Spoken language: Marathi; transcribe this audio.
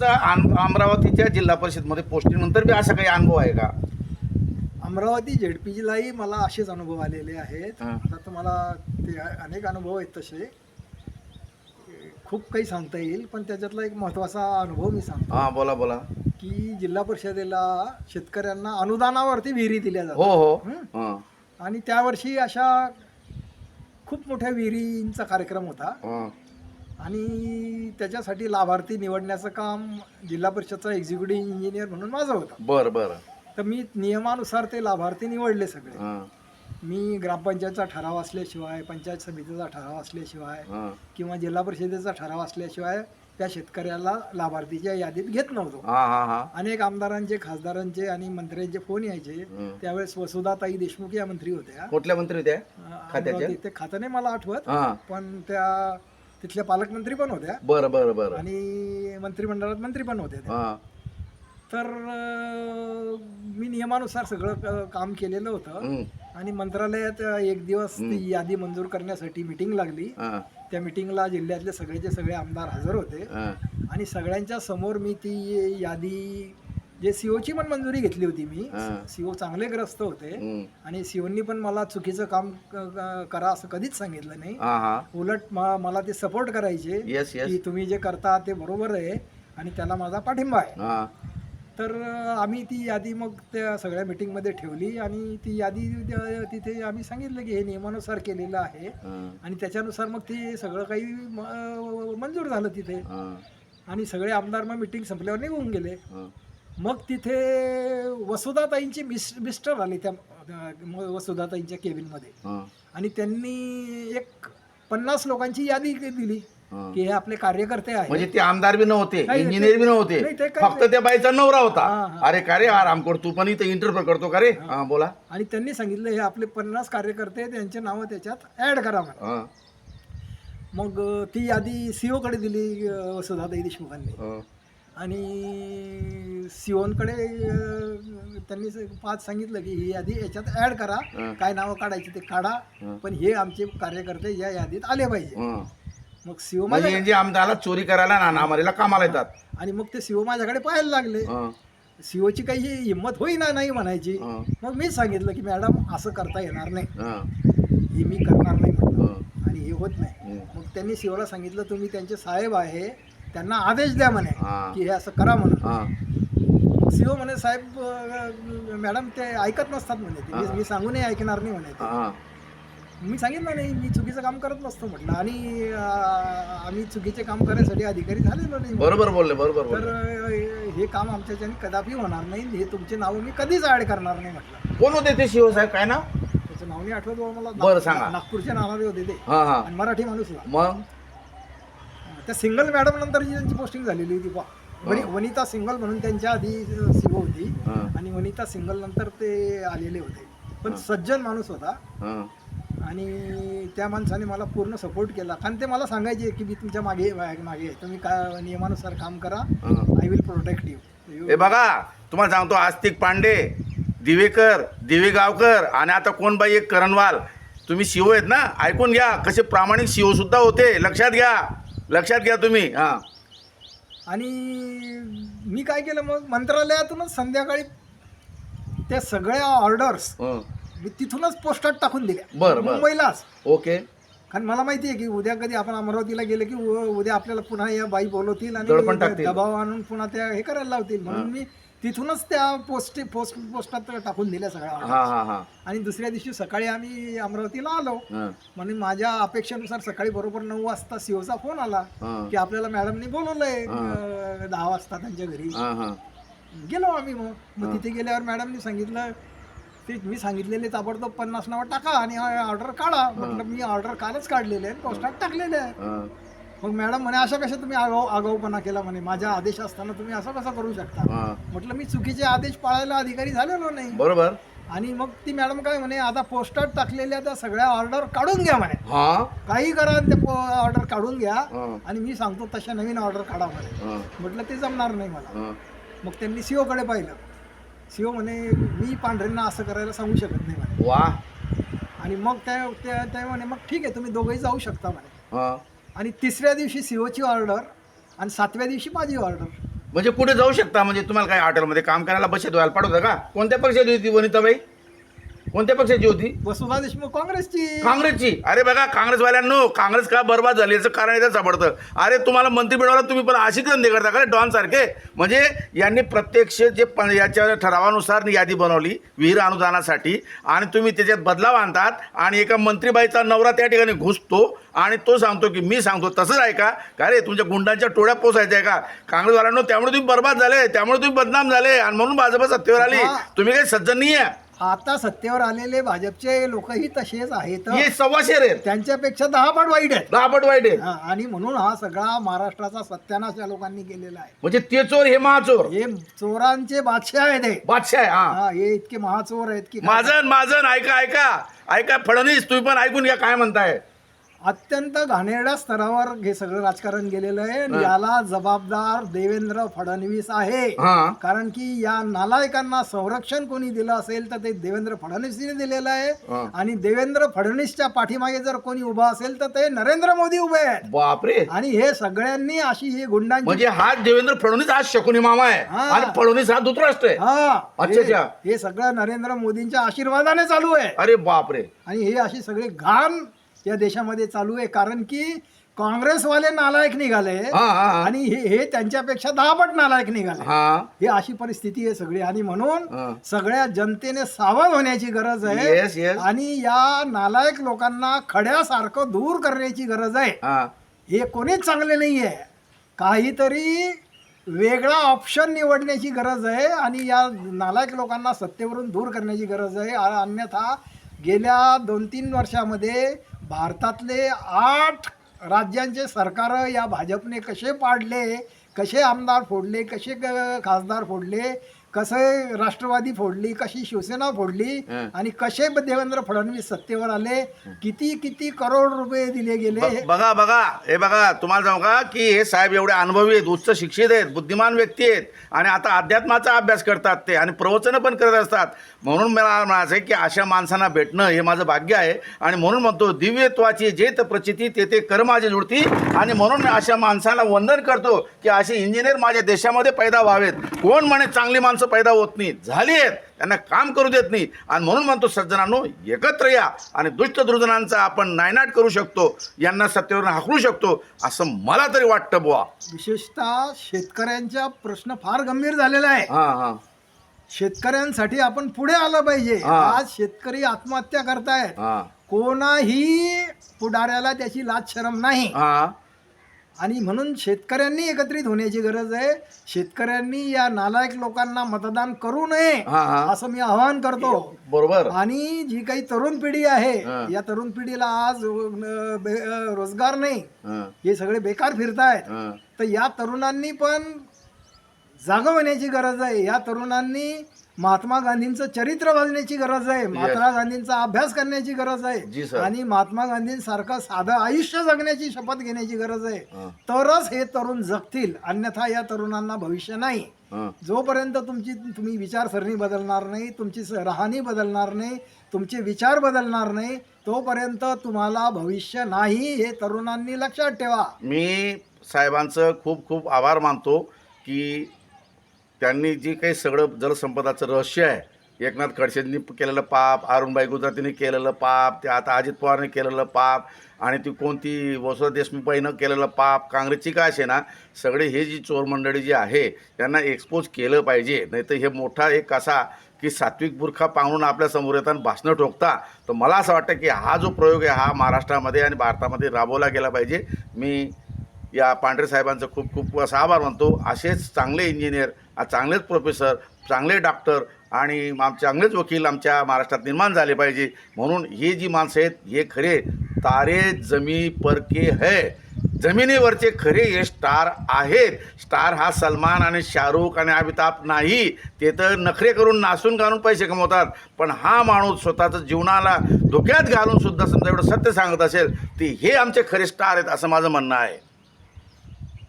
तुमचा अमरावतीच्या जिल्हा परिषदमध्ये पोस्टिंग नंतर बी असा काही अनुभव आहे का? अमरावती झेडपीलाही मला असेच अनुभव आलेले आहेत. हा. आता तुम्हाला ते अनेक अनुभव आहेत तसे. खूप काही सांगता येईल पण त्याच्यातला एक महत्त्वाचा अनुभव मी सांगतो. हा बोला बोला. की जिल्हा परिषदेला शेतकऱ्यांना अनुदानावरती विहिरी दिल्या जातात. हो. हं? हा, आणि त्यावर्षी अशा खूप मोठ्या विहिरींचा कार्यक्रम होता. हा. आणि त्याच्यासाठी लाभार्थी निवडण्याचं काम जिल्हा परिषदचा एक्झिक्युटिव्ह इंजिनियर म्हणून माझं होतं. बरं बरं. तर मी नियमानुसार ते लाभार्थी निवडले सगळे. हा, मी ग्रामपंचायतचा ठराव असल्याशिवाय पंचायत समितीचा ठराव असल्याशिवाय हा. किंवा जिल्हा परिषदेचा ठराव असल्याशिवाय त्या शेतकऱ्याला लाभार्थीच्या यादीत घेत नव्हतो. हा हा हा. अनेक आमदारांचे खासदारांचे आणि मंत्र्यांचे फोन यायचे. त्यावेळेस वसुधाताई देशमुख या मंत्री होत्या. कुठल्या मंत्री होत्या? खात्याच्या? ते खातं नाही मला आठवत. हा. पण त्या तिथल्या पालकमंत्री पण होत्या. बरं बरं बरं. आणि मंत्रिमंडळात मंत्री पण होते त्या. हा. तर अं, मी नियमानुसार सगळं क- काम केलेलं होतं. आणि मंत्रालयात एक दिवस ती यादी मंजूर करण्यासाठी मिटिंग लागली. हा, त्या मिटिंगला जिल्ह्यातले सगळेचे सगळे आमदार हजर होते. हा. आणि सगळ्यांच्या समोर मी ती यादी जे सीओची पण मंजुरी घेतली होती मी. सीओ चांगले ग्रस्त होते. आणि सीओनी पण मला चुकीचं काम करा असं कधीच सांगितलं नाही. उलट मला ते सपोर्ट करायचे की तुम्ही जे करता ते बरोबर आहे आणि त्याला माझा पाठिंबा आहे. तर आम्ही ती यादी मग त्या सगळ्या मिटिंगमध्ये ठेवली आणि ती यादी तिथे आम्ही सांगितलं की हे नियमानुसार केलेलं आहे. आणि त्याच्यानुसार मग ते सगळं काही मंजूर झालं तिथे. आणि सगळे आमदार मग मिटिंग संपल्यावर निघून गेले. मग तिथे वसुधाताईंची मिस मिस्टर आले त्या वसुधाताईंच्या केबिनमध्ये. आणि त्यांनी एक पन्नास लोकांची यादी दिली. की हे आपले कार्यकर्ते आहेत. म्हणजे ते आमदार बी नव्हते इंजिनियर बी नव्हते. फक्त त्या बाईचा नवरा होता. अरे का रे आराम कर तू पण इथे इंटरव्ह्यू करतो का रे? हा. बोला. आणि त्यांनी सांगितलं हे आपले पन्नास कार्यकर्ते त्यांचे नावं त्याच्यात ऍड करा मग ती यादी सीओ कडे दिली वसुधाताई देशमुखांनी. आणि सीओनकडे त्यांनी पाच सांगितलं की ही यादी याच्यात ऍड करा. काय नावं काढायची ते काढा. पण हे आमचे कार्यकर्ते या यादीत आले पाहिजे. मग सीओ म्हणजे माझ्या यांची आमदाराला चोरी करायला ना नामारीला कामाला येतात. आणि मग ते सीओ माझ्याकडे पाहायला लागले. हा, सीओची काही हिंमत होईना नाही म्हणायची. हा, मग मी सांगितलं की मॅडम असं करता येणार नाही. हा, हे मी करणार नाही. म्हटलं हा, आणि हे होत नाही. मग त्यांनी सीओला सांगितलं तुम्ही त्यांचे साहेब आहे. त्यांना आदेश द्या म्हणे हा. की हे असं करा म्हणून. हा, सीओ म्हणे साहेब अं, मॅडम ते ऐकत नसतात म्हणे ते. मी- मी सांगूनही ऐकणार नाही म्हणे ते. हा, मी सांगितलं नाही मी चुकीचं काम करत नसतो म्हटलं. आणि अं, आम्ही चुकीचे काम करायसाठी अधिकारी झालेलो नाही बरोबर बोलले बरोबर तर बोलले अं, हे काम आमच्याच्याने कदापि होणार नाही. हे तुमचे नाव मी कधीच ऍड करणार नाही म्हटलं. कोण होते ते शिव साहेब? काय ना त्याचं नाव नाही आठवत मला. बरं, सांगा. नागपूरच्या नावाने होते ते. हा हा. आणि मराठी माणूसला मग? त्या सिंगल मॅडम नंतर जी त्यांची पोस्टिंग झालेली होती पहा. वनि- वनिता सिंगल म्हणून त्यांच्या आधी सीओ होती हा, आणि वनिता सिंगल नंतर ते आलेले होते. पण सज्जन माणूस होता. हा, आणि त्या माणसाने मला पूर्ण सपोर्ट केला. कारण ते मला सांगायचे की मी तुमच्या मागे मागे आहे. तुम्ही का नियमानुसार काम करा. हा. आय विल प्रोटेक्ट यू हे बघा तुम्हाला सांगतो आस्तिक पांडे दिवेकर दिवेगावकर आणि आता कोण बाई एक करणवाल. तुम्ही शिव आहेत ना? ऐकून घ्या कसे प्रामाणिक शिव सुद्धा होते. लक्षात घ्या. लक्षात घ्या तुम्ही हा आणि मी काय केलं मग मंत्रालयातूनच संध्याकाळी त्या सगळ्या ऑर्डर्स हं. मी तिथूनच पोस्टात टाकून दिल्या बरं, बरं. मुंबईलाच ओके कारण मला माहिती आहे की उद्या कधी आपण अमरावतीला गेले की उ- उद्या आपल्याला पुन्हा या बाई बोलवतील दडपण आणि टाकतील. दबाव आणून पुन्हा त्या हे करायला लावतील म्हणून मी तिथूनच त्या पोस्ट पोस्ट पोस्टात टाकून दिल्या सगळ्या हा. हा हा. आणि दुसऱ्या दिवशी सकाळी आम्ही अमरावतीला आलो. हं, म्हणून माझ्या अपेक्षेनुसार सकाळी बरोबर नऊ वाजता सीओचा फोन आला हं, की आपल्याला मॅडमनी बोलवलंय अं, दहा वाजता त्यांच्या घरी. हं, हं. गेलो आम्ही मग. मग तिथे गेल्यावर मॅडमनी सांगितलं ते मी सांगितलेले ताबडतोब पन्नास नावं टाका आणि ऑर्डर काढा. म्हटलं मी ऑर्डर कालच काढलेले आहे पोस्टात टाकलेले आहे हं, मग मॅडम म्हणे अशा कशा तुम्ही आगाऊ आगाऊपणा केला म्हणे? माझ्या आदेश असताना तुम्ही असं कसं करू शकता? हं. म्हटलं मी चुकीचे आदेश पाळायला अधिकारी झालेलो नाही. बरोबर. आणि मग ती मॅडम काय म्हणे आता पोस्टात टाकलेल्या त्या सगळ्या ऑर्डर काढून घ्या म्हणे. हा. काही करा आणि ते ऑर्डर काढून घ्या. हं, आणि मी सांगतो तशा नवीन ऑर्डर काढा म्हणे. हं, म्हटलं ते जमणार नाही मला. हं. मग त्यांनी सीओकडे पाहिलं. सीओ म्हणे मी पांढरेंना असं करायला सांगू शकत नाही म्हणे. वा. आणि मग त्या त्या त्या म्हणे मग ठीक आहे तुम्ही दोघंही जाऊ शकता म्हणे. हं. आणि तिसऱ्या दिवशी सीओची ऑर्डर आणि सातव्या दिवशी माझी ऑर्डर म्हणजे पुढे जाऊ शकता म्हणजे तुम्हाला काय हॉटेलमध्ये काम करायला बचत व्हायला पाठवता का? कोणत्या पक्षात होती वनिताबाई? कोणत्या पक्षाची होती? वसुधा देशमुख काँग्रेसची. काँग्रेसची. अरे बघा काँग्रेसवाल्यांनो काँग्रेस का बरबाद झाली याचं कारण इथं सापडतं. अरे तुम्हाला मंत्री मिळवला तुम्ही पण अशी धंदे करता का डॉन सारखे? म्हणजे यांनी प्रत्यक्ष जे याच्या ठरावानुसार यादी बनवली विहीर अनुदानासाठी आणि तुम्ही त्याच्यात बदलाव आणतात आणि एका मंत्रीबाईचा नवरा त्या ठिकाणी घुसतो आणि तो सांगतो की मी सांगतो तसंच आहे का? का रे तुमच्या गुंडांच्या टोळ्या पोसायच्या आहे का? काँग्रेसवाल्यांनो त्यामुळे तुम्ही बरबाद झाले त्यामुळे तुम्ही बदनाम झाले आणि म्हणून भाजप सत्तेवर आली. तुम्ही काही सज्जन नाही आहे आता सत्तेवर आलेले भाजपचे लोकही तसेच आहेत. हे सव्वाशेर आहेत त्यांच्यापेक्षा दहा पट वाईट आहेत. दहा पट वाईट आहेत. हा, आणि म्हणून हा सगळा महाराष्ट्राचा सत्यानाश या लोकांनी केलेला आहे. म्हणजे ते चोर हे महाचोर. हे चोरांचे बादशाह आहेत हे. बादशाह आहे, हा. हा हे इतके महाचोर आहेत की माझन माझन ऐका ऐका. ऐका फडणवीस तुम्ही पण ऐकून घ्या काय म्हणताय. अत्यंत घाणेरड्या स्तरावर हे सगळं राजकारण गेलेलं आहे. आणि याला जबाबदार देवेंद्र फडणवीस आहे. हा. कारण की या नालायकांना संरक्षण कोणी दिलं असेल तर ते देवेंद्र फडणवीसने दिलेलं आहे. हा. आणि देवेंद्र फडणवीसच्या पाठीमागे जर कोणी उभा असेल तर ते नरेंद्र मोदी उभे आहेत. बापरे. आणि हे सगळ्यांनी अशी ही गुंडांची म्हणजे हा देवेंद्र फडणवीस हा शकुनी मामा आहे. हा. आणि फडणवीस हा धृतराष्ट्र आहे. हा. अच्छा, अच्छा. हे- हे सगळं नरेंद्र मोदींच्या आशीर्वादाने चालू आहे. अरे बापरे. आणि हे अशी सगळी घाण या देशामध्ये चालू आहे. कारण की काँग्रेसवाले नालायक निघाले हा हा हा. आणि हे हे त्यांच्यापेक्षा दहा पट नालायक निघाले. हा. ही अशी परिस्थिती आहे सगळी. आणि म्हणून हा. सगळ्या जनतेने सावध होण्याची गरज आहे. Yes. आणि या नालायक लोकांना खड्यासारखं दूर करण्याची गरज आहे. हा. हे कोणीच चांगले नाही आहे काहीतरी वेगळा ऑप्शन निवडण्याची गरज आहे. आणि या नालायक लोकांना सत्तेवरून दूर करण्याची गरज आहे. आ- अन्यथा गेल्या दोन तीन वर्षामध्ये भारतातले आठ राज्यांचे सरकार या भाजपने कसे पाडले कसे आमदार फोडले कसे क- खासदार फोडले कसे राष्ट्रवादी फोडली कशी शिवसेना फोडली. आणि कसे देवेंद्र फडणवीस सत्तेवर आले किती किती करोड रुपये दिले गेले बघा बघा हे बघा तुम्हाला सांगू का की हे साहेब एवढे अनुभवी आहेत उच्च शिक्षित आहेत बुद्धिमान व्यक्ती आहेत आणि आता अध्यात्माचा अभ्यास करतात ते आणि प्रवचनं पण करत असतात. म्हणून मला म्हणायचं आहे की अशा माणसांना भेटणं हे माझं भाग्य आहे आणि म्हणून म्हणतो दिव्यत्वाची जेत प्रचिती ते ते कर माझी जुळती आणि म्हणून मी अशा माणसाला वंदन करतो की असे इंजिनियर माझ्या देशामध्ये पैदा व्हावेत. कोण म्हणे चांगली माणसं पैदा होत नाही झाली आहेत त्यांना काम करू देत नाही. आणि म्हणून म्हणतो सज्जनांनो एकत्र या आणि दुष्ट दुर्जनांचा आपण नायनाट करू शकतो यांना सत्तेवर हाकलू शकतो असं मला तरी वाटतं बुवा. विशेषतः शेतकऱ्यांचा प्रश्न फार गंभीर झालेला आहे. हा हा. शेतकऱ्यांसाठी आपण पुढे आलं पाहिजे. हा. आज शेतकरी आत्महत्या करतायत. हा. कोणाही पुढाऱ्याला त्याची लाज शरम नाही. हा. आणि म्हणून शेतकऱ्यांनी एकत्रित होण्याची गरज आहे. शेतकऱ्यांनी या नालायक लोकांना मतदान करू नये हा हा. असं मी आवाहन करतो. बरोबर. आणि जी काही तरुण पिढी आहे. या तरुण पिढीला आज अ, बे- अ, रोजगार नाही. हा, हे सगळे बेकार फिरतायत. हा. तर या तरुणांनी पण जागं होण्याची गरज आहे. या तरुणांनी महात्मा गांधींचं चरित्र वाचण्याची गरज आहे. महात्मा गांधींचा अभ्यास करण्याची गरज आहे. आणि महात्मा गांधींसारखं साधं आयुष्य जगण्याची शपथ घेण्याची गरज आहे. तरच हे तरुण जगतील. अन्यथा या तरुणांना भविष्य नाही. जोपर्यंत तुमची तुम्ही विचारसरणी बदलणार नाही तुमची राहणी बदलणार नाही तुमचे विचार बदलणार नाही तोपर्यंत तुम्हाला भविष्य नाही हे तरुणांनी लक्षात ठेवा. मी साहेबांचं खूप खूप आभार मानतो की त्यांनी जी काही सगळं जलसंपदाचं रहस्य आहे एकनाथ खडसेंनी केलेलं पाप अरुणबाई गुजरातीने केलेलं पाप ते आता अजित पवारने केलेलं पाप आणि ती कोणती वसुधा देशमुखबाईनं केलेलं पाप काँग्रेसची काय असे ना सगळे हे जी चोर मंडळी जी आहे त्यांना एक्सपोज केलं पाहिजे. नाही तर हे मोठा एक असा की सात्विक बुरखा पांघरून आपल्यासमोर येताना भाषणं ठोकता. तर मला असं वाटतं की हा जो प्रयोग आहे हा महाराष्ट्रामध्ये आणि भारतामध्ये राबवला गेला पाहिजे. मी या पांढरे साहेबांचं खूप खूप असा आभार मानतो. असेच चांगले इंजिनियर चांगलेच प्रोफेसर चांगले डॉक्टर आणि आम चांगलेच वकील आमच्या महाराष्ट्रात निर्माण झाले पाहिजे. म्हणून ही जी माणसं आहेत हे खरे तारे जमी परके है. जमिनीवरचे खरे हे स्टार आहेत. स्टार हा सलमान आणि शाहरुख आणि अमिताभ नाही. ते तर नखरे करून नासून घालून पैसे कमवतात. पण हा माणूस स्वतःचं जीवनाला धोक्यात घालून सुद्धा समजा एवढं सत्य सांगत असेल ते हे आमचे खरे स्टार आहेत असं माझं म्हणणं आहे.